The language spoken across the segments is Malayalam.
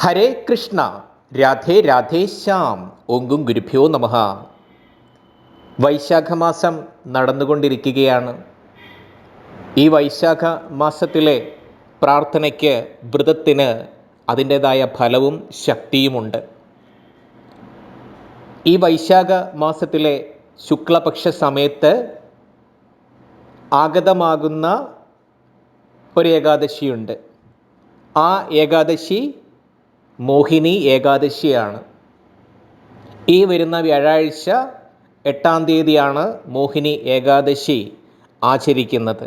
ഹരേ കൃഷ്ണ രാധേ രാധേ ശ്യാം ഓങ്കും ഗുരുഭ്യോ നമഃ. വൈശാഖ മാസം നടന്നുകൊണ്ടിരിക്കുകയാണ്. ഈ വൈശാഖ മാസത്തിലെ പ്രാർത്ഥനയ്ക്ക് വ്രതത്തിന് അതിന്റേതായ ഫലവും ശക്തിയുമുണ്ട്. ഈ വൈശാഖ മാസത്തിലെ ശുക്ലപക്ഷ സമയത്ത് ആഗതമാകുന്ന ഒരു ഏകാദശിയുണ്ട്. ആ ഏകാദശി മോഹിനി ഏകാദശിയാണ്. ഈ വരുന്ന വ്യാഴാഴ്ച എട്ടാം തീയതിയാണ് മോഹിനി ഏകാദശി ആചരിക്കുന്നത്.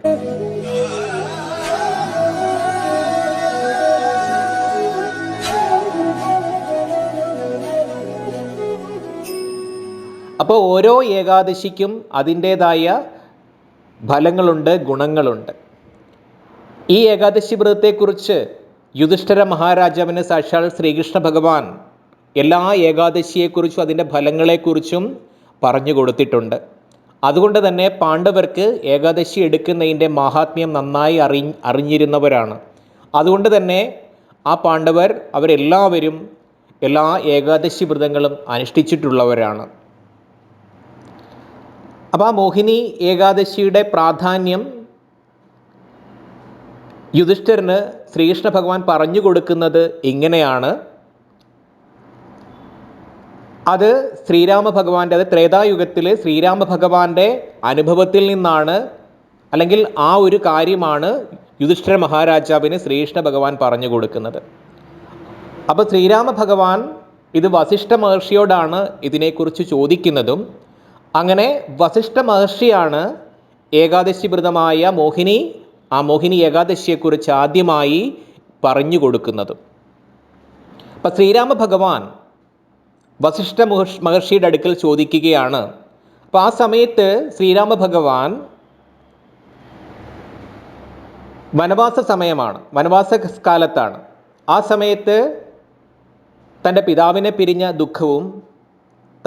അപ്പോൾ ഓരോ ഏകാദശിക്കും അതിന്റേതായ ഫലങ്ങളുണ്ട് ഗുണങ്ങളുണ്ട്. ഈ ഏകാദശി വ്രതത്തെക്കുറിച്ച് യുധിഷ്ഠിര മഹാരാജാവിന് സാക്ഷാൽ ശ്രീകൃഷ്ണ ഭഗവാൻ എല്ലാ ഏകാദശിയെക്കുറിച്ചും അതിന്റെ ഫലങ്ങളെക്കുറിച്ചും പറഞ്ഞു കൊടുത്തിട്ടുണ്ട്. അതുകൊണ്ട് തന്നെ പാണ്ഡവർക്ക് ഏകാദശി എടുക്കുന്നതിന്റെ മഹാത്മ്യം നന്നായി അറി അറിഞ്ഞിരുന്നവരാണ്. അതുകൊണ്ട് തന്നെ ആ പാണ്ഡവർ അവരെല്ലാവരും എല്ലാ ഏകാദശി വ്രതങ്ങളും അനുഷ്ഠിച്ചിട്ടുള്ളവരാണ്. അപ്പോൾ ആ മോഹിനി ഏകാദശിയുടെ പ്രാധാന്യം യുധിഷ്ഠിരന് ശ്രീകൃഷ്ണ ഭഗവാൻ പറഞ്ഞു കൊടുക്കുന്നത് ഇങ്ങനെയാണ്. അത് ശ്രീരാമ ഭഗവാന്റെ അത് ത്രേതായുഗത്തിൽ ശ്രീരാമ ഭഗവാന്റെ അനുഭവത്തിൽ നിന്നാണ് അല്ലെങ്കിൽ ആ ഒരു കാര്യമാണ് യുധിഷ്ഠിര മഹാരാജാവിന് ശ്രീകൃഷ്ണ ഭഗവാൻ പറഞ്ഞു കൊടുക്കുന്നത്. അപ്പോൾ ശ്രീരാമ ഭഗവാൻ ഇത് വസിഷ്ഠ മഹർഷിയോടാണ് ഇതിനെക്കുറിച്ച് ചോദിക്കുന്നതും. അങ്ങനെ വസിഷ്ഠ മഹർഷിയാണ് ഏകാദശി വ്രതമായ മോഹിനി ആ മോഹിനി ഏകാദശിയെക്കുറിച്ച് ആദ്യമായി പറഞ്ഞു കൊടുക്കുന്നത്. അപ്പം ശ്രീരാമ ഭഗവാൻ വസിഷ്ഠ മഹർഷി മഹർഷിയുടെ അടുക്കൽ ചോദിക്കുകയാണ്. അപ്പോൾ ആ സമയത്ത് ശ്രീരാമ ഭഗവാൻ വനവാസ സമയമാണ്. വനവാസ കാലത്താണ്. ആ സമയത്ത് തന്റെ പിതാവിനെ പിരിഞ്ഞ ദുഃഖവും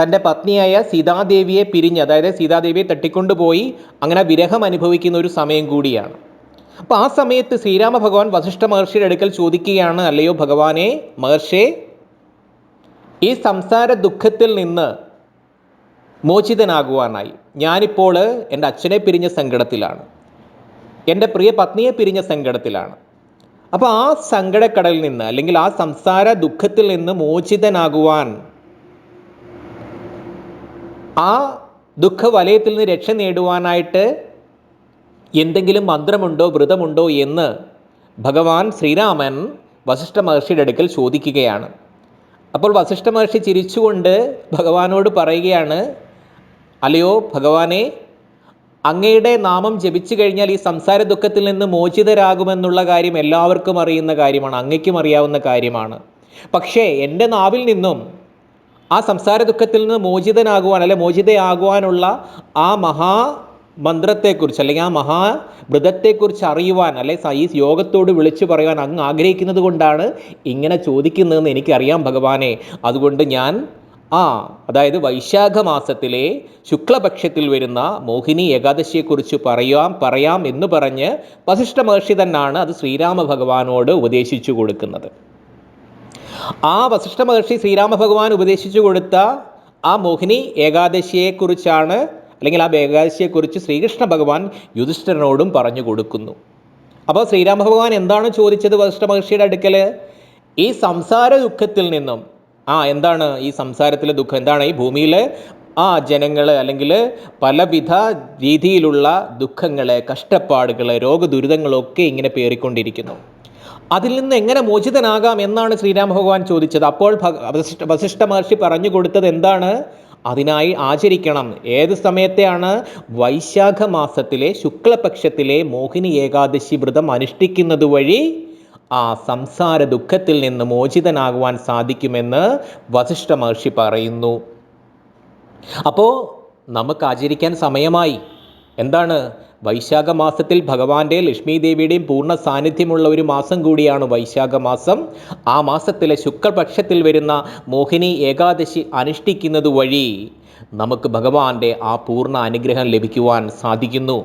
തന്റെ പത്നിയായ സീതാദേവിയെ പിരിഞ്ഞ് അതായത് സീതാദേവിയെ തട്ടിക്കൊണ്ടുപോയി അങ്ങനെ വിരഹം അനുഭവിക്കുന്ന ഒരു സമയം കൂടിയാണ്. അപ്പോൾ ആ സമയത്ത് ശ്രീരാമ ഭഗവാൻ വസിഷ്ഠ മഹർഷിയുടെ അടുക്കൽ ചോദിക്കുകയാണ് അല്ലയോ ഭഗവാനെ മഹർഷേ ഈ സംസാര ദുഃഖത്തിൽ നിന്ന് മോചിതനാകുവാനായി. ഞാനിപ്പോൾ എന്റെ അച്ഛനെ പിരിഞ്ഞ സങ്കടത്തിലാണ്. എന്റെ പ്രിയ പത്നിയെ പിരിഞ്ഞ സങ്കടത്തിലാണ്. അപ്പോൾ ആ സങ്കടക്കടലിൽ നിന്ന് അല്ലെങ്കിൽ ആ സംസാര ദുഃഖത്തിൽ നിന്ന് മോചിതനാകുവാൻ ആ ദുഃഖ വലയത്തിൽ നിന്ന് രക്ഷ നേടുവാനായിട്ട് എന്തെങ്കിലും മന്ത്രമുണ്ടോ വ്രതമുണ്ടോ എന്ന് ഭഗവാൻ ശ്രീരാമൻ വസിഷ്ഠ മഹർഷിയുടെ അടുക്കൽ ചോദിക്കുകയാണ്. അപ്പോൾ വസിഷ്ഠ മഹർഷി ചിരിച്ചുകൊണ്ട് ഭഗവാനോട് പറയുകയാണ് അല്ലയോ ഭഗവാനെ അങ്ങയുടെ നാമം ജപിച്ചു കഴിഞ്ഞാൽ ഈ സംസാര ദുഃഖത്തിൽ നിന്ന് മോചിതരാകുമെന്നുള്ള കാര്യം എല്ലാവർക്കും അറിയുന്ന കാര്യമാണ് അങ്ങയ്ക്കും അറിയാവുന്ന കാര്യമാണ്. പക്ഷേ എന്റെ നാവിൽ നിന്നും ആ സംസാര ദുഃഖത്തിൽ നിന്ന് മോചിതനാകുവാൻ അല്ലെ മോചിതയാകുവാനുള്ള ആ മഹാ മന്ത്രത്തെക്കുറിച്ച് അല്ലെങ്കിൽ ആ മഹാവ്രതത്തെക്കുറിച്ച് അറിയുവാൻ അല്ലെ ഈ യോഗത്തോട് വിളിച്ചു പറയുവാൻ അങ്ങ് ആഗ്രഹിക്കുന്നത് കൊണ്ടാണ് ഇങ്ങനെ ചോദിക്കുന്നതെന്ന് എനിക്കറിയാം ഭഗവാനെ. അതുകൊണ്ട് ഞാൻ ആ അതായത് വൈശാഖ മാസത്തിലെ ശുക്ലപക്ഷത്തിൽ വരുന്ന മോഹിനി ഏകാദശിയെക്കുറിച്ച് പറയാം പറയാം എന്ന് പറഞ്ഞ് വസിഷ്ഠ മഹർഷി തന്നെയാണ് അത് ശ്രീരാമ ഭഗവാനോട് ഉപദേശിച്ചു കൊടുക്കുന്നത്. ആ വസിഷ്ഠ മഹർഷി ശ്രീരാമ ഭഗവാൻ ഉപദേശിച്ചു കൊടുത്ത ആ മോഹിനി ഏകാദശിയെക്കുറിച്ചാണ് അല്ലെങ്കിൽ ആ ഏകാദശിയെക്കുറിച്ച് ശ്രീകൃഷ്ണ ഭഗവാൻ യുധിഷ്ഠിരനോടും പറഞ്ഞു കൊടുക്കുന്നു. അപ്പോൾ ശ്രീരാമ ഭഗവാൻ എന്താണ് ചോദിച്ചത് വസിഷ്ഠ മഹർഷിയുടെ അടുക്കൽ ഈ സംസാര ദുഃഖത്തിൽ നിന്നും ആ എന്താണ് ഈ സംസാരത്തിലെ ദുഃഖം? എന്താണ് ഈ ഭൂമിയിലെ ആ ജനങ്ങൾ അല്ലെങ്കിൽ പലവിധ രീതിയിലുള്ള ദുഃഖങ്ങൾ കഷ്ടപ്പാടുകൾ രോഗദുരിതങ്ങളൊക്കെ ഇങ്ങനെ പേറിക്കൊണ്ടിരിക്കുന്നു. അതിൽ നിന്ന് എങ്ങനെ മോചിതനാകാം എന്നാണ് ശ്രീരാമ ഭഗവാൻ ചോദിച്ചത്. അപ്പോൾ വസിഷ്ഠ വസിഷ്ഠ മഹർഷി പറഞ്ഞു കൊടുത്തത് എന്താണ്? അതിനായി ആചരിക്കണം. ഏത് സമയത്തെയാണ്? വൈശാഖ മാസത്തിലെ ശുക്ലപക്ഷത്തിലെ മോഹിനി ഏകാദശി വ്രതം അനുഷ്ഠിക്കുന്നത് വഴി ആ സംസാര ദുഃഖത്തിൽ നിന്ന് മോചിതനാകുവാൻ സാധിക്കുമെന്ന് വസിഷ്ഠ മഹർഷി പറയുന്നു. അപ്പോൾ നമുക്ക് ആചരിക്കാൻ സമയമായി. എന്താണ്? വൈശാഖ മാസത്തിൽ ഭഗവാന്റെ ലക്ഷ്മി ദേവിയുടെയും പൂർണ സാന്നിധ്യമുള്ള ഒരു മാസം കൂടിയാണ് വൈശാഖ മാസം ആ മാസത്തിലെ ശുക്രപക്ഷത്തിൽ വരുന്ന മോഹിനി ഏകാദശി അനുഷ്ഠിക്കുന്നത് വഴി നമുക്ക് ഭഗവാന്റെ ആ പൂർണ അനുഗ്രഹം ലഭിക്കുവാൻ സാധിക്കുന്നു.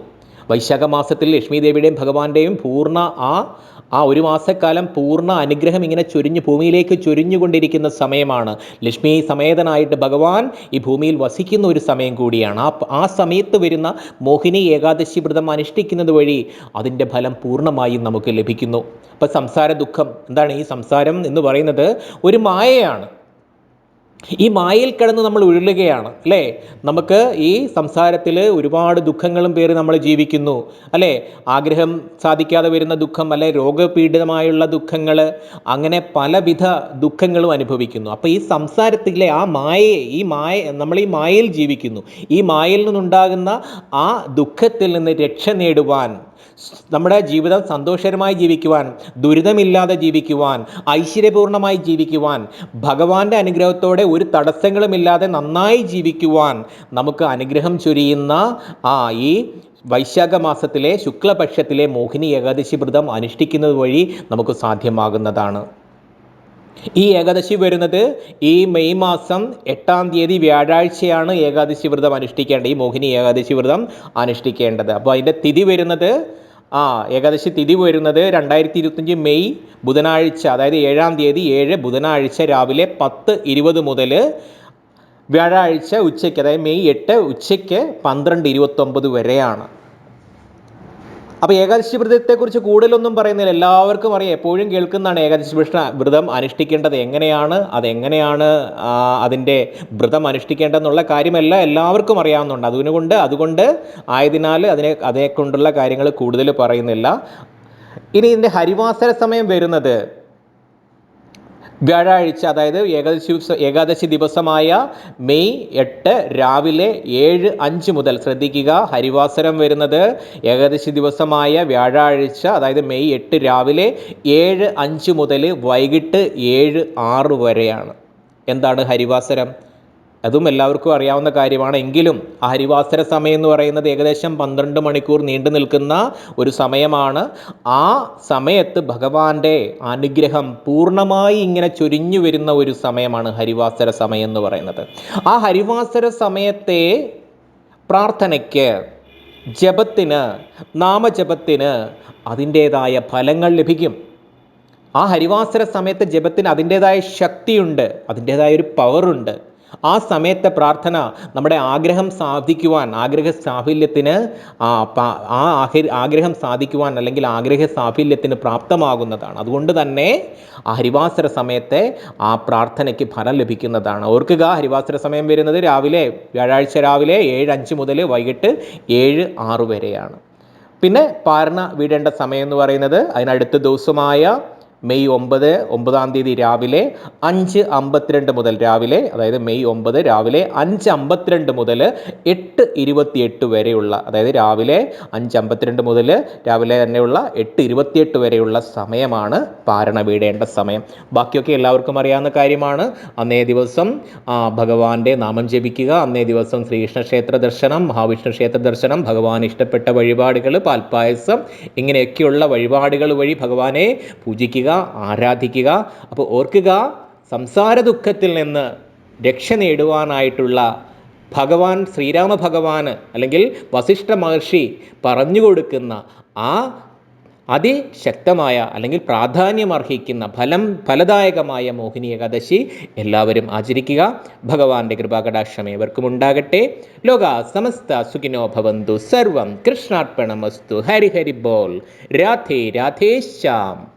വൈശാഖ മാസത്തിൽ ലക്ഷ്മി ദേവിയുടെയും ഭഗവാന്റെയും പൂർണ ആ ആ ഒരു മാസക്കാലം പൂർണ അനുഗ്രഹം ഇങ്ങനെ ചൊരിഞ്ഞ് ഭൂമിയിലേക്ക് ചൊരിഞ്ഞുകൊണ്ടിരിക്കുന്ന സമയമാണ്. ലക്ഷ്മി സമേതനായിട്ട് ഭഗവാൻ ഈ ഭൂമിയിൽ വസിക്കുന്ന ഒരു സമയം കൂടിയാണ്. ആ ആ സമയത്ത് വരുന്ന മോഹിനി ഏകാദശി വ്രതം അനുഷ്ഠിക്കുന്നത് വഴി അതിന്റെ ഫലം പൂർണമായും നമുക്ക് ലഭിക്കുന്നു. അപ്പം സംസാര ദുഃഖം എന്താണ് ഈ സംസാരം എന്ന് പറയുന്നത് ഒരു മായയാണ്. ഈ മായയിൽ കിടന്ന് നമ്മൾ ഉഴലുകയാണ് അല്ലേ? നമുക്ക് ഈ സംസാരത്തിൽ ഒരുപാട് ദുഃഖങ്ങളും പേര് നമ്മൾ ജീവിക്കുന്നു അല്ലേ? ആഗ്രഹം സാധിക്കാതെ വരുന്ന ദുഃഖം അല്ലെ? രോഗപീഡിതമായുള്ള ദുഃഖങ്ങൾ അങ്ങനെ പലവിധ ദുഃഖങ്ങളും അനുഭവിക്കുന്നു. അപ്പോൾ ഈ സംസാരത്തിലെ ആ മായയെ ഈ മായ നമ്മൾ ഈ മായയിൽ ജീവിക്കുന്നു. ഈ മായയിൽ നിന്നുണ്ടാകുന്ന ആ ദുഃഖത്തിൽ നിന്ന് രക്ഷ നേടുവാൻ നമ്മുടെ ജീവിതം സന്തോഷകരമായി ജീവിക്കുവാൻ ദുരിതമില്ലാതെ ജീവിക്കുവാൻ ഐശ്വര്യപൂർണമായി ജീവിക്കുവാൻ ഭഗവാന്റെ അനുഗ്രഹത്തോടെ ഒരു തടസ്സങ്ങളുമില്ലാതെ നന്നായി ജീവിക്കുവാൻ നമുക്ക് അനുഗ്രഹം ചൊരിയുന്ന ആ ഈ വൈശാഖ മാസത്തിലെ ശുക്ലപക്ഷത്തിലെ മോഹിനി ഏകാദശി വ്രതം അനുഷ്ഠിക്കുന്നത് വഴി നമുക്ക് സാധ്യമാകുന്നതാണ്. ഈ ഏകാദശി വരുന്നത് ഈ മെയ് മാസം എട്ടാം തീയതി വ്യാഴാഴ്ചയാണ് ഏകാദശി വ്രതം അനുഷ്ഠിക്കേണ്ടത്. ഈ മോഹിനി ഏകാദശി വ്രതം അനുഷ്ഠിക്കേണ്ടത്. അപ്പോൾ അതിന്റെ തിഥി വരുന്നത് ആ ഏകാദശി തിഥി വരുന്നത് രണ്ടായിരത്തി ഇരുപത്തഞ്ച് മെയ് ബുധനാഴ്ച അതായത് ഏഴാം തീയതി ഏഴ് ബുധനാഴ്ച രാവിലെ പത്ത് ഇരുപത് മുതൽ വ്യാഴാഴ്ച ഉച്ചയ്ക്ക് അതായത് മെയ് എട്ട് ഉച്ചയ്ക്ക് പന്ത്രണ്ട് ഇരുപത്തൊമ്പത് വരെയാണ്. അപ്പോൾ ഏകാദശി വ്രതത്തെക്കുറിച്ച് കൂടുതലൊന്നും പറയുന്നില്ല. എല്ലാവർക്കും അറിയാം. എപ്പോഴും കേൾക്കുന്നതാണ് ഏകാദശി വൃഷ്ണ വ്രതം അനുഷ്ഠിക്കേണ്ടത് എങ്ങനെയാണ്? അതെങ്ങനെയാണ് അതിന്റെ വ്രതം അനുഷ്ഠിക്കേണ്ടതെന്നുള്ള കാര്യമല്ല എല്ലാവർക്കും അറിയാവുന്നുണ്ട് അതുകൊണ്ട് അതുകൊണ്ട് ആയതിനാൽ അതിനെ അതേക്കൊണ്ടുള്ള കാര്യങ്ങൾ കൂടുതൽ പറയുന്നില്ല. ഇനി ഇതിന്റെ ഹരിവാസര സമയം വരുന്നത് വ്യാഴാഴ്ച അതായത് ഏകാദശി ഏകാദശി ദിവസമായ മെയ് എട്ട് രാവിലെ ഏഴ് അഞ്ച് മുതൽ ശ്രദ്ധിക്കുക. ഹരിവാസരം വരുന്നത് ഏകാദശി ദിവസമായ വ്യാഴാഴ്ച അതായത് മെയ് എട്ട് രാവിലെ ഏഴ് അഞ്ച് മുതൽ വൈകിട്ട് ഏഴ് ആറ് വരെയാണ്. എന്താണ് ഹരിവാസരം? അതും എല്ലാവർക്കും അറിയാവുന്ന കാര്യമാണ്. എങ്കിലും ഹരിവാസര സമയം എന്ന് പറയുന്നത് ഏകദേശം പന്ത്രണ്ട് മണിക്കൂർ നീണ്ടു നിൽക്കുന്ന ഒരു സമയമാണ്. ആ സമയത്ത് ഭഗവാന്റെ അനുഗ്രഹം പൂർണമായി ഇങ്ങനെ ചൊരിഞ്ഞു വരുന്ന ഒരു സമയമാണ് ഹരിവാസര സമയം എന്ന് പറയുന്നത്. ആ ഹരിവാസര സമയത്തെ പ്രാർത്ഥനയ്ക്ക് ജപത്തിന് നാമജപത്തിന് അതിന്റേതായ ഫലങ്ങൾ ലഭിക്കും. ആ ഹരിവാസര സമയത്ത് ജപത്തിന് അതിന്റേതായ ശക്തിയുണ്ട് അതിന്റേതായ ഒരു പവറുണ്ട് ആ സമയത്തെ പ്രാർത്ഥന നമ്മുടെ ആഗ്രഹം സാധിക്കുവാൻ ആഗ്രഹ സാഫല്യത്തിന് ആ ആഗ്രഹം സാധിക്കുവാൻ അല്ലെങ്കിൽ ആഗ്രഹ സാഫല്യത്തിന് പ്രാപ്തമാകുന്നതാണ്. അതുകൊണ്ട് തന്നെ ആ ഹരിവാസര സമയത്തെ ആ പ്രാർത്ഥനയ്ക്ക് ഫലം ലഭിക്കുന്നതാണ്. ഓർക്കുക ഹരിവാസര സമയം വരുന്നത് രാവിലെ വ്യാഴാഴ്ച രാവിലെ ഏഴ് അഞ്ച് മുതൽ വൈകിട്ട് ഏഴ് ആറ് വരെയാണ്. പിന്നെ പാരണ വിടേണ്ട സമയം എന്ന് പറയുന്നത് അതിനടുത്ത ദിവസമായ മെയ് ഒമ്പത് ഒമ്പതാം തീയതി രാവിലെ അഞ്ച് അമ്പത്തിരണ്ട് മുതൽ രാവിലെ അതായത് മെയ് ഒമ്പത് രാവിലെ അഞ്ച് അമ്പത്തിരണ്ട് മുതൽ എട്ട് ഇരുപത്തിയെട്ട് വരെയുള്ള അതായത് രാവിലെ അഞ്ച് അമ്പത്തിരണ്ട് മുതൽ രാവിലെ തന്നെയുള്ള എട്ട് ഇരുപത്തിയെട്ട് വരെയുള്ള സമയമാണ് പാരണ വീടേണ്ട സമയം. ബാക്കിയൊക്കെ എല്ലാവർക്കും അറിയാവുന്ന കാര്യമാണ്. അന്നേ ദിവസം ഭഗവാന്റെ നാമം ജപിക്കുക. അന്നേ ദിവസം ശ്രീകൃഷ്ണ ക്ഷേത്ര ദർശനം മഹാവിഷ്ണു ക്ഷേത്ര ദർശനം ഭഗവാൻ ഇഷ്ടപ്പെട്ട വഴിപാടുകൾ പാൽപ്പായസം ഇങ്ങനെയൊക്കെയുള്ള വഴിപാടുകൾ വഴി ഭഗവാനെ പൂജിക്കുക. ആരാധിക്കുക അപ്പോൾ ഓർക്കുക സംസാര ദുഃഖത്തിൽ നിന്ന് രക്ഷ നേടുവാനായിട്ടുള്ള ഭഗവാൻ ശ്രീരാമ ഭഗവാന് അല്ലെങ്കിൽ വസിഷ്ഠ മഹർഷി പറഞ്ഞു കൊടുക്കുന്ന ആ അതിശക്തമായ അല്ലെങ്കിൽ പ്രാധാന്യമർഹിക്കുന്ന ഫലം ഫലദായകമായ മോഹിനി ഏകാദശി എല്ലാവരും ആചരിക്കുക. ഭഗവാന്റെ കൃപാകടാക്ഷം ഏവർക്കും ഉണ്ടാകട്ടെ ലോക സമസ്ത സുഖിനോ ഭവന്തു. സർവം കൃഷ്ണാർപ്പണമസ്തു. ഹരി ഹരി ബോൾ. രാധേ രാധേശ്യാം